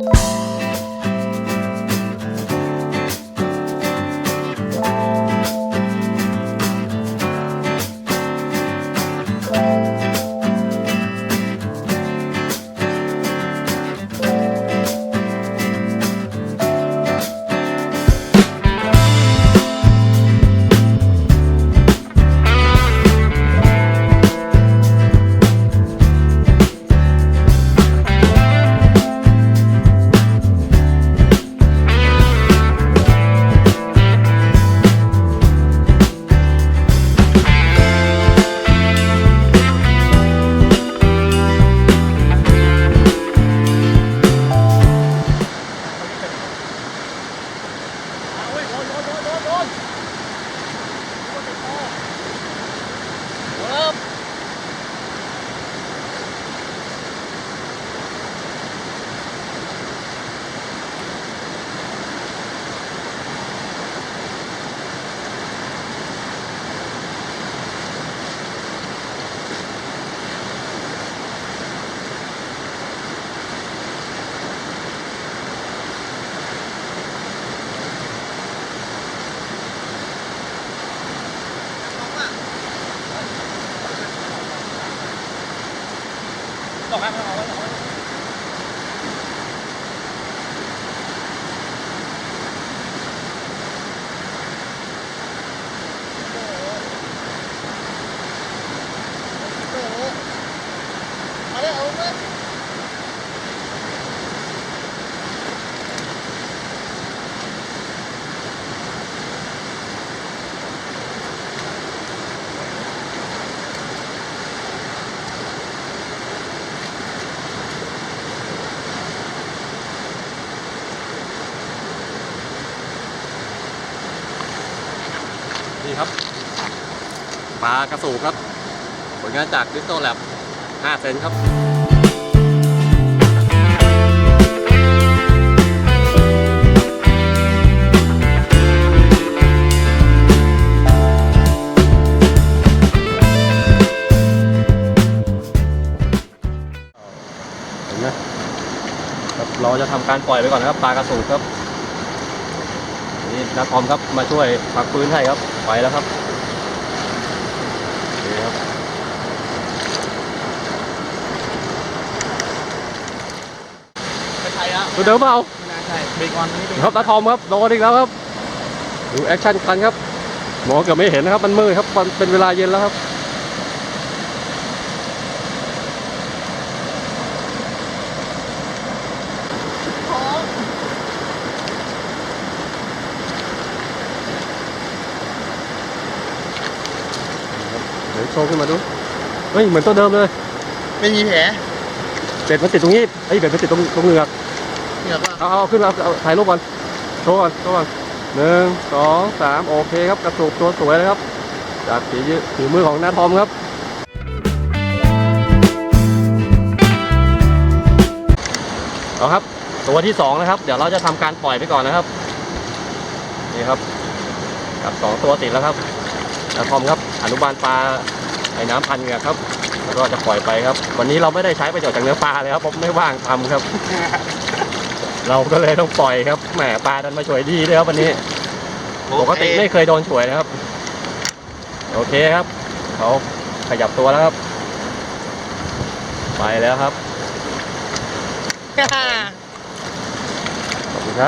you บอกให้เขาว้เอาไว้มา ครับปลากระสูครับ ผลงานจากดิสโตแลบ5เซนครับเห็นไหมครับเราจะทำการปล่อยไปก่อนนะครับปลากระสูครับ นี่นักคอมครับมาช่วยพักฟื้นให้ครับไปแล้วครับโอเคครับไม่ใช่อะตัวเดิมเปล่าไม่น่าใช่เบรกออนนี่เบรกครับนักคอมครับโดนอีกแล้วครับดูแอคชั่นกันครับหมอเกือบไม่เห็นนะครับมันมืดครับมันเป็นเวลาเย็นแล้วครับ โชว์ขึ้นมาดู เฮ้ย เหมือนตัวเดิมเลย ไม่มีแผลเบ็ดมันติดตรงนี้ไอ้ยเบ็ดมันติดตรงตรงเหงือกเหงือกว่าเอาเอาขึ้นมาเอาเอาถ่ายรูปก่อนโชว์ก่อนโชว์ก่อนหนึ่งสองสามโอเคครับกระสูบตัวสวยเลยครับ จากฝียืฝีมือของนาทอมครับเอาครับ ตัวที่สองนะครับ เดี๋ยวเราจะทำการปล่อยไปก่อนนะครับ นี่ครับกับสองตัวติดแล้วครับ นาทอมครับ อนุบาลปลาไอ้น้ำพันเหงือกครับ แล้วก็จะปล่อยไปครับ วันนี้เราไม่ได้ใช้ประโยชน์จากเนื้อปลาเลยครับผมไม่ว่างทำครับ เราก็เลยต้องปล่อยครับ แหมปลาดันมาช่วยดีด้วยครับวันนี้ ปกติไม่เคยโดนช่วยนะครับ โอเคครับ เขาขยับตัวแล้วครับ ไปแล้วครับโอเค